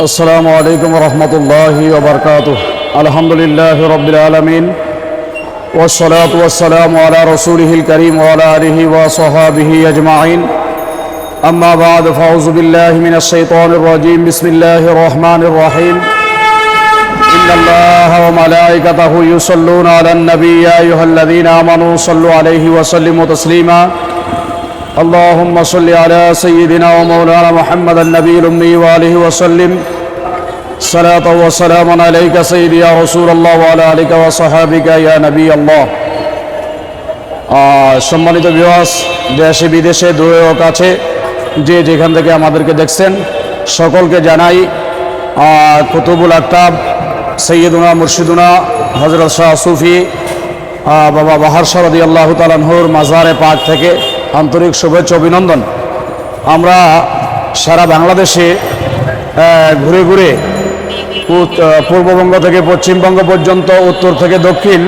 السلام عليكم ورحمة الله وبركاته الحمد لله رب العالمين والصلاة والسلام على رسوله الكريم وعلى آله وصحابه أجمعين أما بعد فأعوذ بالله من الشيطان الرجيم بسم الله الرحمن الرحيم إن الله وملائكته يصلون على النبي يا أيها الذين آمنوا صلوا عليه وسلموا تسليما اللهم صل على سيدنا ومولانا محمد النبي الأمي وآله وسلم صلاة وسلام عليك سيدي يا رسول الله وعلى آلك وصحابك يا نبي الله আহ, সম্মানিত বিবাস দেশে বিদেশে দূরে ও কাছে যে যেখান থেকে আমাদেরকে দেখছেন সকলকে জানাই আহ, কুতুবুল আক্তাব সৈয়দুনা মুর্শিদুনা হজরত শাহ সুফি আহ, বাবা বাহার সারদি আল্লাহ তালানহুর মাজারে পাক থেকে আন্তরিক শুভেচ্ছা অভিনন্দন। আমরা সারা বাংলাদেশে ঘুরে ঘুরে পূর্ববঙ্গ থেকে পশ্চিমবঙ্গ পর্যন্ত, উত্তর থেকে দক্ষিণ,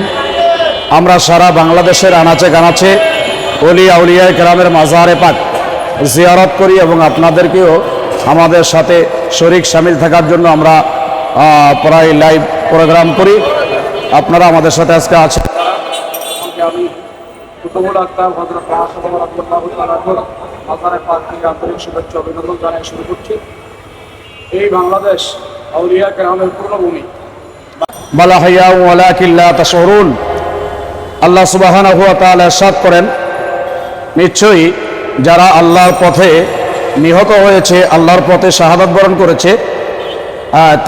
আমরা সারা বাংলাদেশের আনাচে কানাচে অলি আউলিয়ায় গ্রামের মাজারে পাক জিয়ারত করি এবং আপনাদেরকেও আমাদের সাথে শরিক সামিল থাকার জন্য আমরা প্রায় লাইভ প্রোগ্রাম করি। আপনারা আমাদের সাথে আজকে আছেন। আমি কুতুবুল আক্তার হজরত আন্তরিক শুভেচ্ছা অভিনন্দন জানাই শুরু করছি। এই বাংলাদেশ আউলিয়া গ্রামের পূর্ণভূমি। ওয়ালাকিল্লা তাশউরুন আল্লাহ করেন, নিশ্চয়ই যারা আল্লাহর পথে নিহত হয়েছে, আল্লাহর পথে শাহাদাত বরণ করেছে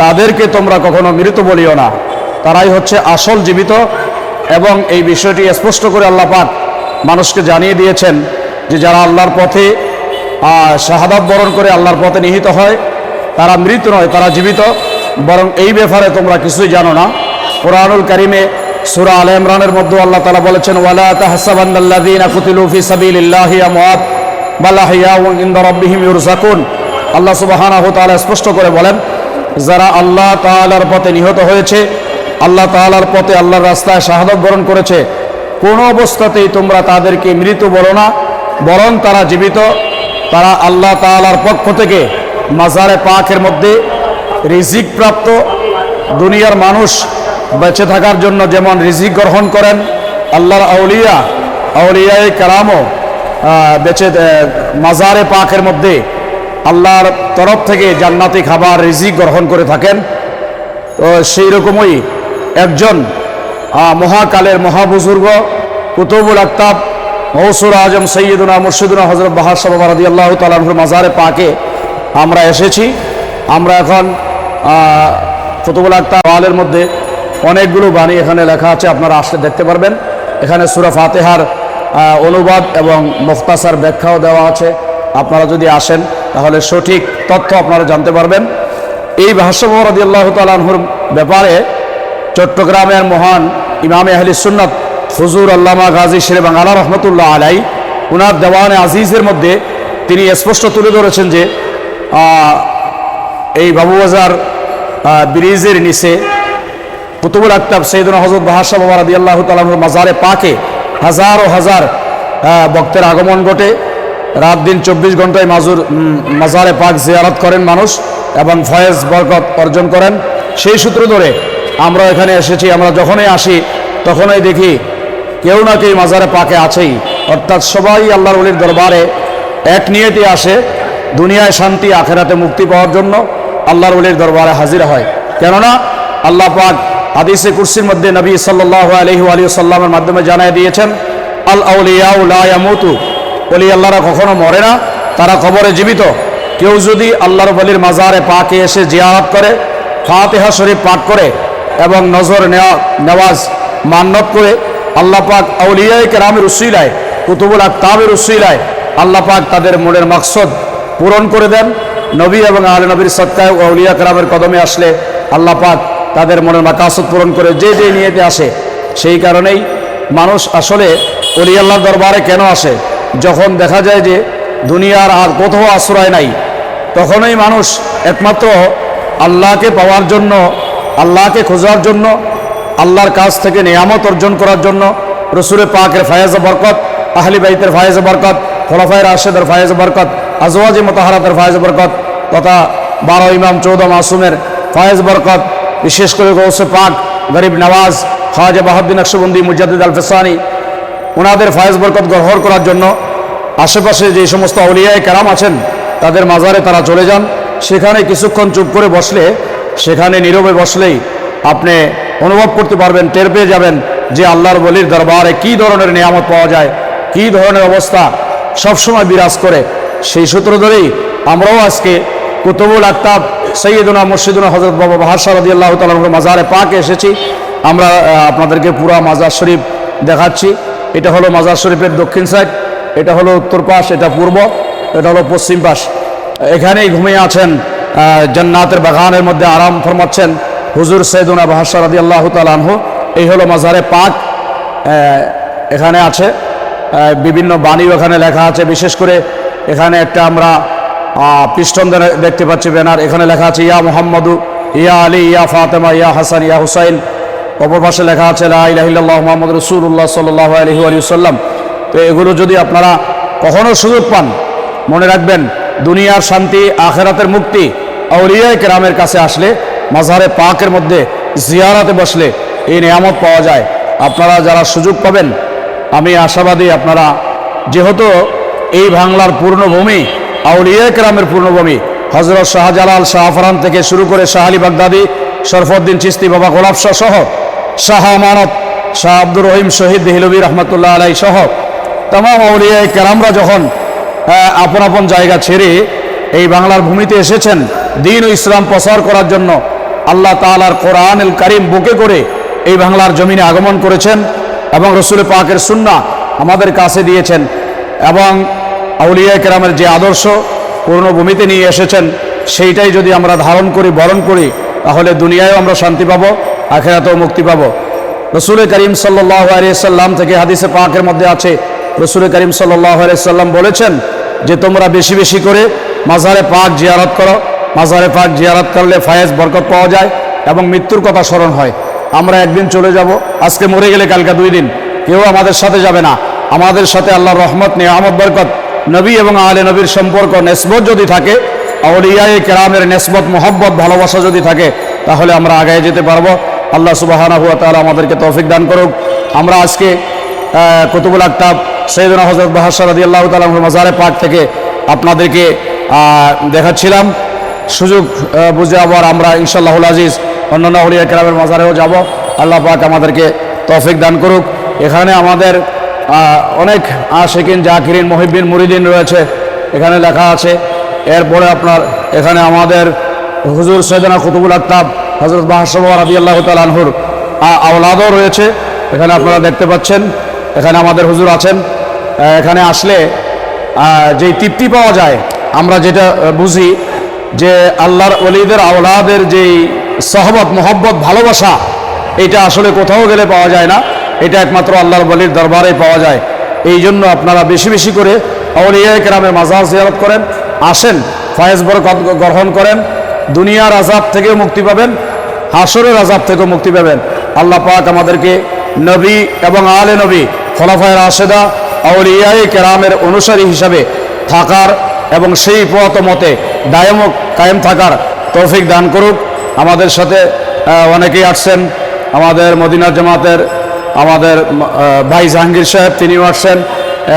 তাদেরকে তোমরা কখনো মৃত বলিও না। তারাই হচ্ছে আসল জীবিত এবং এই বিষয়টি স্পষ্ট করে আল্লাহ পাক মানুষকে জানিয়ে দিয়েছেন যে যারা আল্লাহর পথে আহ, শাহাদাত বরণ করে আল্লাহর পথে নিহিত হয় তারা মৃত নয় তারা জীবিত। বরং এই ব্যাপারে তোমরা কিছুই জানো না। কোরআনুল করিমে সুরা আল ইমরানের মধ্যে আল্লাহ তালা বলেছেন ওয়ালা আল্লাহ তাআলা স্পষ্ট করে বলেন যারা আল্লাহ তাআলার পথে নিহত হয়েছে আল্লাহ তাআলার পথে আল্লাহর রাস্তায় শাহাদত বরণ করেছে। কোনো অবস্থাতেই তোমরা তাদেরকে মৃত বলো না, বরং তারা জীবিত। তারা আল্লাহ তাআলার পক্ষ থেকে মাজারে পাকের মধ্যে রিজিক প্রাপ্ত। দুনিয়ার মানুষ বেঁচে থাকার জন্য যেমন রিজিক গ্রহণ করেন, আল্লাহর আউলিয়া, আউলিয়ায় কারামও বেঁচে মাজারে পাকের মধ্যে আল্লাহর তরফ থেকে জান্নাতি খাবার রিজিক গ্রহণ করে থাকেন। তো সেই রকমই একজন মহাকালের মহাবুজুর্গ, কুতুবুল আক্তাব মৌসুর আজম সৈয়দুনা মুর্শিদুনা হজরত বাহার রাদি আল্লাহ তালাহুর মাজারে পাকে আমরা এসেছি। আমরা এখন কুতুবুল আক্তাব আলের মধ্যে অনেকগুলো বাণী এখানে লেখা আছে, আপনারা আসলে দেখতে পারবেন। এখানে সুরা ফাতেহার অনুবাদ এবং মুখতাসার ব্যাখ্যাও দেওয়া আছে। আপনারা যদি আসেন, তাহলে সঠিক তথ্য আপনারা জানতে পারবেন। এই ভাষ্যমরদি আল্লাহ তালাহুর ব্যাপারে চট্টগ্রামের মহান ইমামে আহলি সুন্নত হুজুর আল্লামা গাজী শেরে বাংলা রহমতুল্লাহ আলাই, উনার দেওয়ানে আজিজের মধ্যে তিনি স্পষ্ট তুলে ধরেছেন যে এই বাবুবাজার ব্রিজের নিচে কুতুবুল আক্তাব সৈদুল হজরত বাহাশা বাবা রাদি আল্লাহ তালাহুর মাজারে পাকে হাজার ও হাজার ভক্তের আগমন ঘটে। রাত দিন চব্বিশ ঘন্টায় মাজুর মাজারে পাক জিয়ারত করেন মানুষ এবং ফয়েজ বরকত অর্জন করেন। সেই সূত্র ধরে আমরা এখানে এসেছি, আমরা যখনই আসি, তখনই দেখি কেউ না কেউ মাজারে পাকে আছেই। অর্থাৎ সবাই আল্লাহর উলির দরবারে এক নিয়েতে আসে, দুনিয়ায় শান্তি, আখেরাতে মুক্তি পাওয়ার জন্য আল্লাহর উলির দরবারে হাজির হয়। কেননা আল্লাহ পাক হাদিসে কুরসির মধ্যে নবী ওয়া আলিহি সাল্লামের মাধ্যমে জানিয়ে দিয়েছেন, আল আউলিয়াউ লা ইয়ামুতু। ওলি আল্লাহরা কখনো মরে না, তারা কবরে জীবিত। কেউ যদি আল্লাহর বলির মাজারে পাকে এসে জিয়ারত করে, ফাতিহা শরীফ পাঠ করে এবং নজর নেওয়া, নেওয়াজ মান্নত করে আল্লাহ পাক আউলিয়ায় কেরামের উসিলায়, কুতুবুল আক্তাবের উসিলায় আল্লাহ পাক তাদের মনের মাকসদ পূরণ করে দেন। নবী এবং আলে নবীর ও আউলিয়া কেরামের কদমে আসলে আল্লাহ পাক তাদের মনের মাকাসদ পূরণ করে যে যে নিয়েতে আসে, সেই কারণেই মানুষ আসলে অলি আল্লাহর দরবারে কেন আসে? যখন দেখা যায় যে দুনিয়ার আর কোথাও আশ্রয় নাই, তখনই মানুষ একমাত্র আল্লাহকে পাওয়ার জন্য আল্লাহকে খোঁজার জন্য, আল্লাহর কাছ থেকে নিয়ামত অর্জন করার জন্য রসুরে পাকের ফায়েজ বরকত, আহলি বাইতের ফায়েজ বরকত, খোলাফায় রাশেদের ফায়েজ বরকত, আজওয়াজি মতাহারাতের ফায়েজ বরকত, তথা বারো ইমাম চৌদহ মাসুমের ফায়েজ বরকত, বিশেষ করে গৌসে পাক, গরিব নওয়াজ, খাজা বাহাদ্দিন নকশবন্দি, মুজাদ্দিদ আল ফেসানি ওনাদের ফয়েজ বরকত গ্রহণ করার জন্য, আশেপাশে যে সমস্ত অলিয়ায় কেরাম আছেন, তাদের মাজারে তারা চলে যান। সেখানে কিছুক্ষণ চুপ করে বসলে সেখানে নীরবে বসলেই আপনি অনুভব করতে পারবেন, টের পেয়ে যাবেন যে আল্লাহর বলির দরবারে কি ধরনের নিয়ামত পাওয়া যায়, কি ধরনের অবস্থা সবসময় বিরাজ করে। সেই সূত্র ধরেই আমরাও আজকে কুতুবুল আক্তাব সৈয়দুনা মুর্শিদুনা হজরত বাবা বাহার রদি আল্লাহ তালার মাজারে পাকে এসেছি। আমরা আপনাদেরকে পুরা মাজার শরীফ দেখাচ্ছি। এটা হলো মাজার শরীফের দক্ষিণ সাইড এটা হলো উত্তর পাশ, এটা পূর্ব, এটা হলো পশ্চিম পাশ। এখানেই ঘুমিয়ে আছেন জান্নাতের বাগানের মধ্যে আরাম ফরমাচ্ছেন হুজুর সৈয়দুনা বাহার রদি আল্লাহ তালানহু এই হলো মাজারে পাক এখানে আছে বিভিন্ন বাণীও এখানে লেখা আছে, বিশেষ করে এখানে একটা আমরা পিস্টন দেখতে পাচ্ছি ব্যানার, এখানে লেখা আছে, ইয়া মোহাম্মদু, ইয়া আলী, ইয়া ফাতেমা, ইয়া হাসান, ইয়া হুসাইন। অপর লেখা আছে, লা ইলাহা ইল্লাল্লাহ মোহাম্মদ রসুল্লাহ সাল্লাহ আলহি আলী সাল্লাম তো এগুলো যদি আপনারা কখনও সুযোগ পান, মনে রাখবেন, দুনিয়ার শান্তি, আখেরাতের মুক্তি আউলিয়ায় কেরামের কাছে আসলে মাজারে পাকের মধ্যে জিয়ারাতে বসলে এই নিয়ামত পাওয়া যায়। আপনারা যারা সুযোগ পাবেন, আমি আশাবাদী আপনারা, যেহেতু এই বাংলার পূর্ণভূমি আউলিয়া কেরামের পূর্ণভূমি হজরত শাহজালাল শাহফরান থেকে শুরু করে শাহ আলী বাগদাদি, শরফুদ্দিন চিস্তি, বাবা গোলাপ শাহ সহ, শাহ আমানত, শাহ আব্দুর রহিম শহীদ দেহিলবী রহমতুল্লাহ আলাই সহ তাম আউলিয়া কেরামরা যখন আপন আপন জায়গা ছেড়ে এই বাংলার ভূমিতে এসেছেন দিন ও ইসলাম প্রসার করার জন্য আল্লাহ তালার কোরআন এল কারিম বুকে করে এই বাংলার জমিনে আগমন করেছেন এবং রসুল পাকের সুন্না আমাদের কাছে দিয়েছেন এবং আউলিয়া কেরামের যে আদর্শ পুরনো ভূমিতে নিয়ে এসেছেন, সেইটাই যদি আমরা ধারণ করি, বরণ করি, তাহলে দুনিয়ায়ও আমরা শান্তি পাবো, আখেরাতেও মুক্তি পাবো। রসুল করিম সাল্লাহ আলিয়া সাল্লাম থেকে হাদিসে পাকের মধ্যে আছে, রসুল করিম সাল্লাহ আলিয়া সাল্লাম বলেছেন যে তোমরা বেশি বেশি করে মাজারে পাক জিয়ারত করো। মাজারে পাক জিয়ারত করলে ফায়েজ বরকত পাওয়া যায় এবং মৃত্যুর কথা স্মরণ হয়। আমরা একদিন চলে যাব। আজকে মরে গেলে কালকে দুই দিন। কেউ আমাদের সাথে যাবে না। আমাদের সাথে আল্লাহর রহমত নিয়ে বরকত, নবী এবং আলে নবীর সম্পর্ক, নেসবত যদি থাকে আউলিয়ায়ে কেরামের নেসবত, মোহব্বত, ভালোবাসা যদি থাকে, তাহলে আমরা আগায় যেতে পারব। আল্লাহ সুবাহানা হুয়া তাআলা আমাদেরকে তৌফিক দান করুক। আমরা আজকে কুতুবুল আক্তাব সৈয়দনা হজরত বাহার রদি আল্লাহ তালাহ মাজারে পাক থেকে আপনাদেরকে দেখাচ্ছিলাম। সুযোগ বুঝে আবার আমরা ইনশাল্লাহুল আজিজ অন্যান্য হলিয়া কেরামের মাজারেও যাব। আল্লাহ পাক আমাদেরকে তৌফিক দান করুক। এখানে আমাদের অনেক আশেকিন, জাকিরিন মহিবিন মুরিদিন রয়েছে। এখানে লেখা আছে, এরপরে আপনার এখানে আমাদের হুজুর সৈয়দনা কুতুবুল আক্তাব হজরত বাহাসবা রাবি আল্লাহ তালহুর আওলাদও রয়েছে। এখানে আপনারা দেখতে পাচ্ছেন, এখানে আমাদের হুজুর আছেন। এখানে আসলে যেই তৃপ্তি পাওয়া যায়, আমরা যেটা বুঝি যে আল্লাহর অলিদের আওলাদের যেই সহবত, মোহব্বত, ভালোবাসা, এটা আসলে কোথাও গেলে পাওয়া যায় না। এটা একমাত্র আল্লাহর বলির দরবারে পাওয়া যায়। এই জন্য আপনারা বেশি বেশি করে আউলিয়া কেরামের মাজার জিয়ারত করেন, আসেন, ফায়েজ বরকত গ্রহণ করেন, দুনিয়ার আজাব থেকেও মুক্তি পাবেন হাসরের আজাব থেকেও মুক্তি পাবেন। আল্লাহ পাক আমাদেরকে নবী এবং আলে নবী, খলাফায় রাশেদা আউলিয়ায়ে কেরামের অনুসারী হিসাবে থাকার এবং সেই পথ মতে দায়মক কায়েম থাকার তৌফিক দান করুক। আমাদের সাথে অনেকেই আসছেন। আমাদের মদিনা জামাতের, আমাদের ভাই জাহাঙ্গীর সাহেব, তিনিও আসছেন।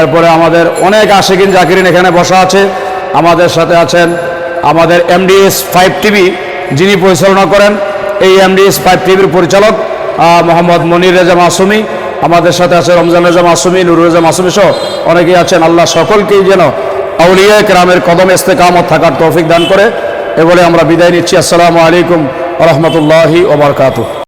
এরপরে আমাদের অনেক আশেকিন জাকিরিন এখানে বসা আছে। আমাদের সাথে আছেন আমাদের এমডিএস ফাইভ টিভি, যিনি পরিচালনা করেন। এই এমডিএস ফাইভ টিভির পরিচালক মোহাম্মদ মনির রেজা মাসুমি। আমাদের সাথে আছে রমজান রেজা মাসুমি নুরুল রেজা মাসুমি সহ অনেকেই আছেন। আল্লাহ সকলকেই যেন আউলিয়া কেরামের কদম ইস্তেকামত থাকার তৌফিক দান করে। এ বলে আমরা বিদায় নিচ্ছি। আসসালামু আলাইকুম রহমতুল্লাহি ওবরকাতু